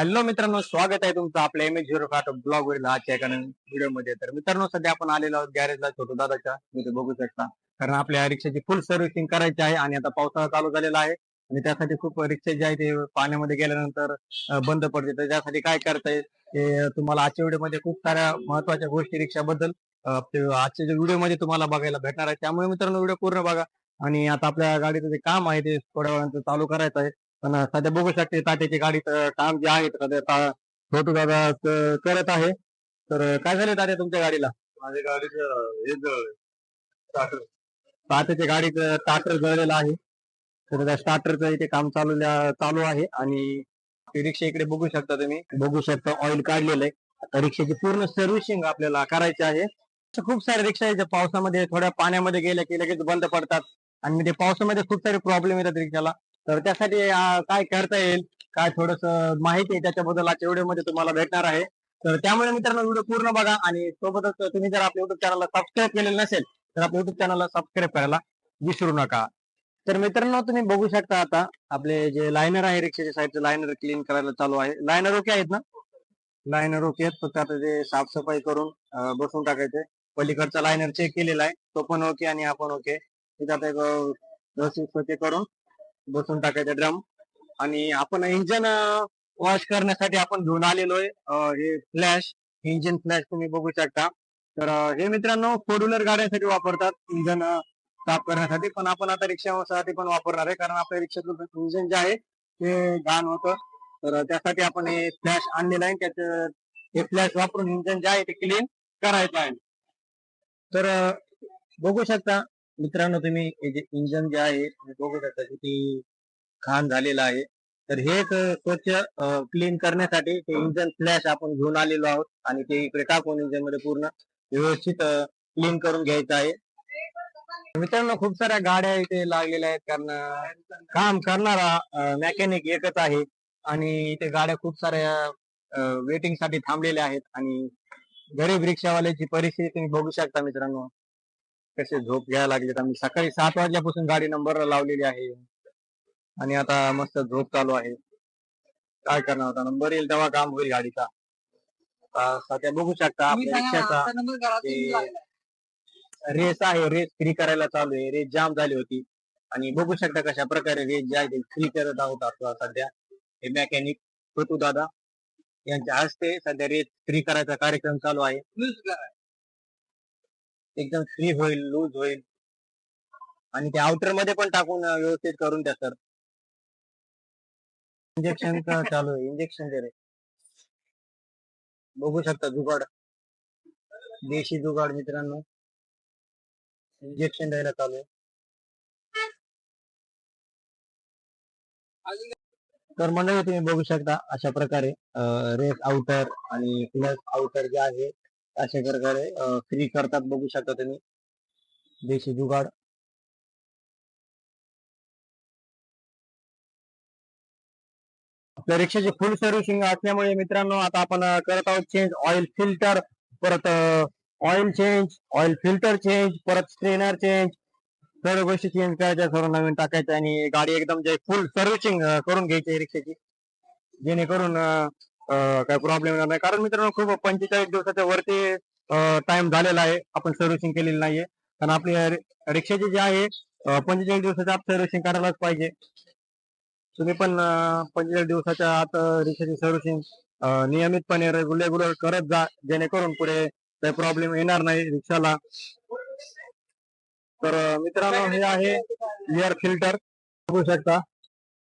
Hello मित्रांनो स्वागत आहे तुमचं आपल्या एम एच झिरो फाट ब्लॉग वरील आजच्या एका व्हिडिओमध्ये तर मित्रांनो सध्या आपण आलेलो आहोत गॅरेजला छोटू दादाच्या. तुम्ही बघू शकता. कारण आपल्या रिक्षाची फुल सर्व्हिसिंग करायची आहे आणि आता पावसाळा चालू झालेला आहे. आणि त्यासाठी खूप रिक्षा जे आहे ते पाण्यामध्ये गेल्यानंतर बंद पडते. तर त्यासाठी काय करता येईल? ते तुम्हाला आजच्या व्हिडिओमध्ये खूप साऱ्या महत्त्वाच्या गोष्टी रिक्षाबद्दल अं, आजच्या व्हिडिओमध्ये तुम्हाला बघायला भेटणार आहे. त्यामुळे मित्रांनो व्हिडिओ पूर्ण बघा. आणि आता आपल्या गाडीचं जे काम आहे ते थोड्या वेळानंतर चालू करायचं आहे. पण सध्या बघू शकते तात्याची गाडीचं काम जे आहे ते सध्या ता- छोटू दादा करत आहे. तर काय झालं तात्या तुमच्या गाडीला? माझ्या गाडीचं हे starter. तात्याच्या गाडीचं स्टार्टर जळलेलं आहे. तर त्या स्टार्टरचं इथे काम चालू चालू आहे आणि ती रिक्षा इकडे बघू शकता तुम्ही. बघू शकता ऑइल काढलेलं आहे. आता रिक्षाची पूर्ण सर्व्हिसिंग आपल्याला करायची आहे. खूप साऱ्या रिक्षा आहेत पावसामध्ये थोड्या पाण्यामध्ये गेल्या की लगेच बंद पडतात. आणि ते पावसामध्ये खूप सारे प्रॉब्लेम येतात रिक्षाला. तर त्यासाठी काय करता येईल काय थोडस माहिती आहे त्याच्याबद्दल आजच्या व्हिडिओमध्ये तुम्हाला भेटणार आहे. तर त्यामुळे मित्रांनो व्हिडिओ पूर्ण बघा आणि सोबतच तुम्ही जर आपल्या युट्यूब चॅनलला सबस्क्राईब केलेलं नसेल तर आपल्या युट्यूब चॅनलला सबस्क्राईब करायला विसरू नका. तर मित्रांनो तुम्ही बघू शकता आता आपले जे लायनर आहे रिक्षाच्या साईडचे लायनर क्लीन करायला चालू आहे. लायनर ओके आहेत ना? लायनर ओके आहेत. फक्त आता ते साफसफाई करून बसून टाकायचे. पलीकडचा लायनर चेक केलेला आहे. तो पण ओके आणि आपण ओके तिथे आता एक व्यवस्थित स्वच्छ करून बसून टाकायचा ड्रम आणि आपण इंजन वॉश करण्यासाठी आपण घेऊन आलेलो आहे हे फ्लॅश इंजिन फ्लॅश तुम्ही बघू शकता. तर हे मित्रांनो फोर व्हीलर गाड्यांसाठी वापरतात. इंजन साफ करण्यासाठी. पण आपण आता रिक्षासाठी पण वापरणार आहे. कारण आपल्या रिक्षाचं इंजन जे आहे ते घाण होतं. तर त्यासाठी आपण हे फ्लॅश आणलेलं आहे. त्याचं हे फ्लॅश वापरून इंजन जे आहे ते क्लीन करायचं आहे. तर बघू शकता मित्रांनो तुम्ही हे जे इंजन जे आहे तुम्ही बघू शकता किती घाण झालेलं आहे. तर हे एक स्वच्छ क्लीन करण्यासाठी ते इंजन फ्लॅश आपण घेऊन आलेलो आहोत आणि ते इकडे टाकून इंजनमध्ये पूर्ण व्यवस्थित क्लीन करून घ्यायचं आहे. मित्रांनो खूप साऱ्या गाड्या इथे लागलेल्या आहेत कारण काम करणारा मेकॅनिक एकच आहे आणि इथे गाड्या खूप साऱ्या वेटिंगसाठी थांबलेल्या आहेत आणि गरीब रिक्षावाल्याची परिस्थिती तुम्ही बघू शकता मित्रांनो. कसे झोप घ्यायला लागलेत. आम्ही सकाळी सात वाजल्यापासून गाडी नंबर लावलेली आहे. आणि आता मस्त झोप चालू आहे. काय करणार होता नंबर येईल तेव्हा काम होईल गाडीचा. सध्या बघू शकता आपल्या रिक्षाचा रेस आहे. रेस फ्री करायला चालू आहे. रेस जाम झाली होती. आणि बघू शकता कशा प्रकारे रेस जे आहे ते फ्री करत आहोत सध्या. हे मेकॅनिक छोटू दादा यांच्या हस्ते सध्या रेस फ्री करायचा कार्यक्रम चालू आहे. एकदम फ्री होईल लूज होईल. आणि ते आउटरमध्ये पण टाकून व्यवस्थित करून द्या सर इंजेक्शन चालू आहे? इंजेक्शन दे रे. बघू शकता जुगाड. देशी जुगाड मित्रांनो. इंजेक्शन द्यायला चालू आहे. तर मंडळी तुम्ही बघू शकता अशा प्रकारे रेस आउटर आणि प्लस आउटर जे आहे अशा प्रकारे फ्री करतात बघू शकता तुम्ही. देशी जुगाड. आपल्या रिक्षाची फुल सर्व्हिसिंग असल्यामुळे मित्रांनो आता आपण करत आहोत चेंज ऑइल फिल्टर परत oil change oil filter change परत स्ट्रेनर चेंज सर्व गोष्टी चेंज करायच्या सर्व नवीन टाकायच्या आणि गाडी एकदम जे फुल सर्व्हिसिंग करून घ्यायची रिक्षाची. जेणेकरून काही प्रॉब्लेम येणार नाही. कारण मित्रांनो खूप पंचेचाळीस दिवसाच्या वरती टाइम झालेला आहे. आपण सर्व्हिसिंग केलेली नाहीये. कारण आपली रिक्षाची जी आहे पंचेचाळीस दिवसाच्या आत सर्व्हिसिंग करायलाच पाहिजे. तुम्ही पण पंचेचाळीस दिवसाच्या आत रिक्षाची सर्व्हिसिंग नियमितपणे रेग्युलर करत जा. जेणेकरून पुढे काही प्रॉब्लेम येणार नाही रिक्षाला. तर मित्रांनो हे आहे एअर फिल्टर बघू शकता.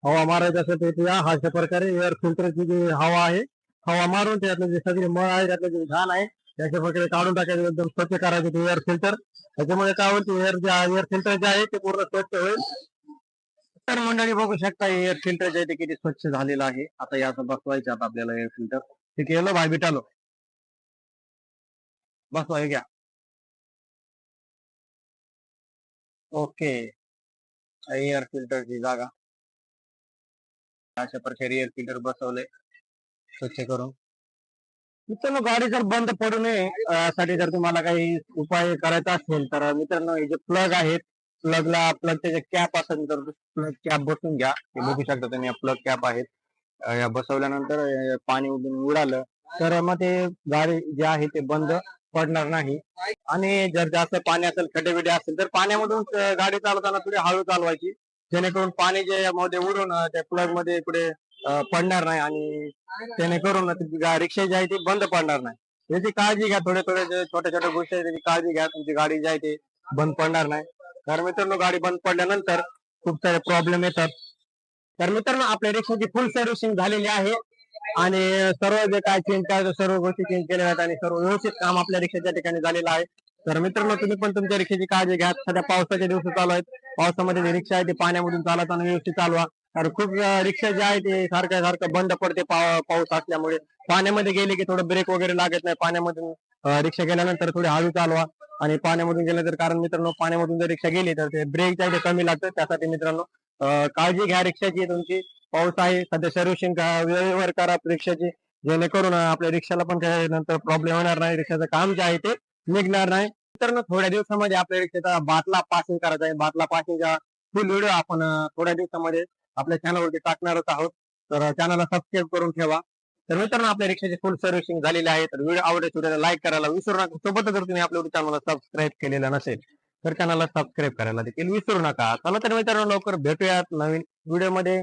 हवा मारायचं असेल तर या. अशा प्रकारे एअर फिल्टरची जी हवा आहे हवा मारून त्यातलं जे सगळे मळ आहे त्यातलं जे घाण आहे त्याच्या प्रकारे काढून टाकायचं, एकदम स्वच्छ करायचं ते एअर फ़िल्टर त्याच्यामुळे काय होईल एअर जे एअर फ़िल्टर जे आहे, ते पूर्ण स्वच्छ होईल. तर मंडळी, बघू शकता एअर फ़िल्टर जे आहे किती स्वच्छ झालेलं आहे. आता याचं बसवायचं आता आपल्याला एअर फ़िल्टर ते केलं, भाई बिटालो. बसवा घ्या. ओके. एअर फिल्टरची जागा. अशा प्रकारे एअर फ़िल्टर बसवले. स्वच्छ करून. मित्रांनो गाडी जर बंद पडू नये साठी जर तुम्हाला काही उपाय करायचा असेल तर मित्रांनो हे जे प्लग आहेत प्लगला प्लग त्याचे कॅप असेल तर प्लग कॅप बसून घ्या. हे बघू शकता तुम्ही प्लग कॅप आहेत. या बसवल्यानंतर पाणी उडून उडालं तर मग ते गाडी जे आहे ते बंद पडणार नाही. आणि जर जास्त पाणी असेल खड्डे बिडे असेल तर पाण्यामधून गाडी चालवताना थोडी हळू चालवायची. जेणेकरून पाणी जे मध्ये उडून त्या प्लगमध्ये इकडे पडणार नाही आणि त्याने करून रिक्षा जी आहे ती बंद पडणार नाही. याची काळजी घ्या थोडे थोडे छोट्या छोट्या गोष्टी आहेत त्याची काळजी घ्या. तुमची गाडी जी आहे ती बंद पडणार नाही. तर मित्रांनो गाडी बंद पडल्यानंतर खूप सारे प्रॉब्लेम येतात. तर मित्रांनो आपल्या रिक्षाची फुल सर्व्हिसिंग झालेली आहे आणि सर्व जे काय चेंज करायचं सर्व गोष्टी चेंज केल्या आहेत आणि सर्व व्यवस्थित काम आपल्या रिक्षाच्या ठिकाणी झालेलं आहे. तर मित्रांनो तुम्ही पण तुमच्या रिक्षाची काळजी घ्या. सध्या पावसाचे दिवस चालू आहेत. पावसामध्ये रिक्षा आहे ते पाण्यामधून चालवताना व्यवस्थित चालवा. कारण खूप रिक्षा ज्या आहे ते सारखं सारखं बंद पडते पाव- पाऊस असल्यामुळे. पाण्यामध्ये गेले की थोडं ब्रेक वगैरे लागत नाही. पाण्यामधून अं, रिक्षा गेल्यानंतर थोडी हळू चालवा. आणि पाण्यामधून गेलं तर कारण मित्रांनो पाण्यामधून जर रिक्षा गेली तर ते ब्रेक आहे कमी लागतं. त्यासाठी मित्रांनो अं, काळजी घ्या रिक्षाची तुमची. पाऊस आहे सध्या सर्व्हिसिंग वेळेवर करा रिक्षाची. जेणेकरून आपल्या रिक्षाला पण काही नंतर प्रॉब्लेम होणार नाही. रिक्षाचं काम जे आहे ते निघणार नाही. मित्रांनो थोड्या दिवसामध्ये आपल्या रिक्षाचा बाटला पासिंग करायचा आहे. बाटला पासिंगचा फुल व्हिडिओ आपण अं, थोड्या दिवसामध्ये आपल्या चॅनलवरती टाकणारच आहोत. तर चॅनलला सबस्क्राईब करून ठेवा. तर मित्रांनो आपल्या रिक्षाची फुल सर्व्हिसिंग झालेली आहे. तर व्हिडिओ आवडत व्हिडिओला लाईक करायला विसरू नका. सोबतच जर तुम्ही आपल्या चॅनलला सबस्क्राईब केलेलं नसेल तर चॅनलला सबस्क्राईब करायला देखील विसरू नका. चला तर मित्रांनो लवकर भेटूयात नवीन व्हिडिओमध्ये